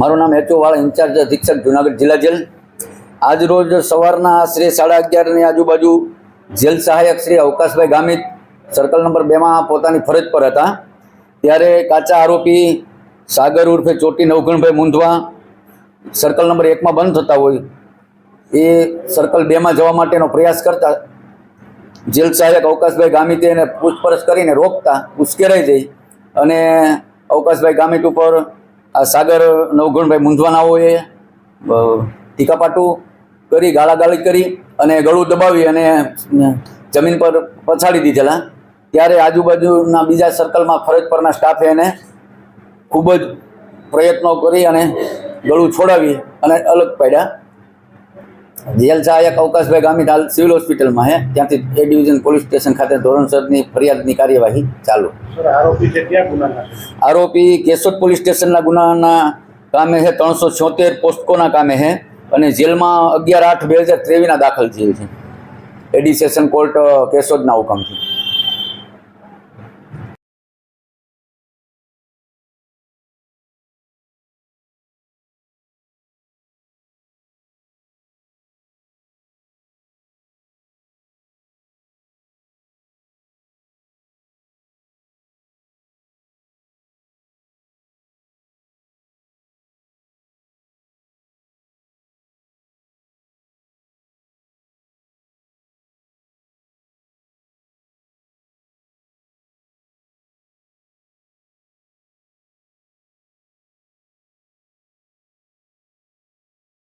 મારું નામ હેતુવાળા ઇન્ચાર્જ અધિક્ષક જુનાગઢ જિલ્લા જેલ. આજરોજ સવારના આશરે સાડા અગિયારની આજુબાજુ જેલ સહાયક શ્રી અવકાશભાઈ ગામિત સર્કલ નંબર બેમાં પોતાની ફરજ પર હતા. ત્યારે કાચા આરોપી સાગર ઉર્ફે ચોટી નવઘણભાઈ મૂંધવા સર્કલ નંબર એકમાં બંધ થતા હોય એ સર્કલ બેમાં જવા માટેનો પ્રયાસ કરતા જેલ સહાયક અવકાશભાઈ ગામિતે એને પૂછપરછ કરીને રોકતા ઉશ્કેરાઈ જઈ અને અવકાશભાઈ ગામિત ઉપર આ સાગર નવગુણભાઈ મૂંઝવાનાઓએ ટીકાપાટું કરી, ગાળાગાળી કરી અને ગળું દબાવી અને જમીન પર પછાડી દીધેલા. ત્યારે આજુબાજુના બીજા સર્કલમાં ફરજ પરના સ્ટાફે એને ખૂબ જ પ્રયત્નો કરી અને ગળું છોડાવી અને અલગ પાડ્યા. જેલ સહાયક અવકાશભાઈ ગામિત હાલ સિવિલ હોસ્પિટલમાં હે. ત્યાંથી એ ડિવિઝન પોલીસ સ્ટેશન ખાતે ધોરણસરની ફરિયાદની કાર્યવાહી ચાલુ. આરોપી કેશોદ પોલીસ સ્ટેશનના ગુનાના કામે છે ત્રણસો છોતેર પોસ્ટકોના કામે છે અને જેલમાં અગિયાર આઠ બે હજાર ત્રેવીસના દાખલ થયેલ છે. એડી સેશન કોર્ટ કેશોદના હુકમથી.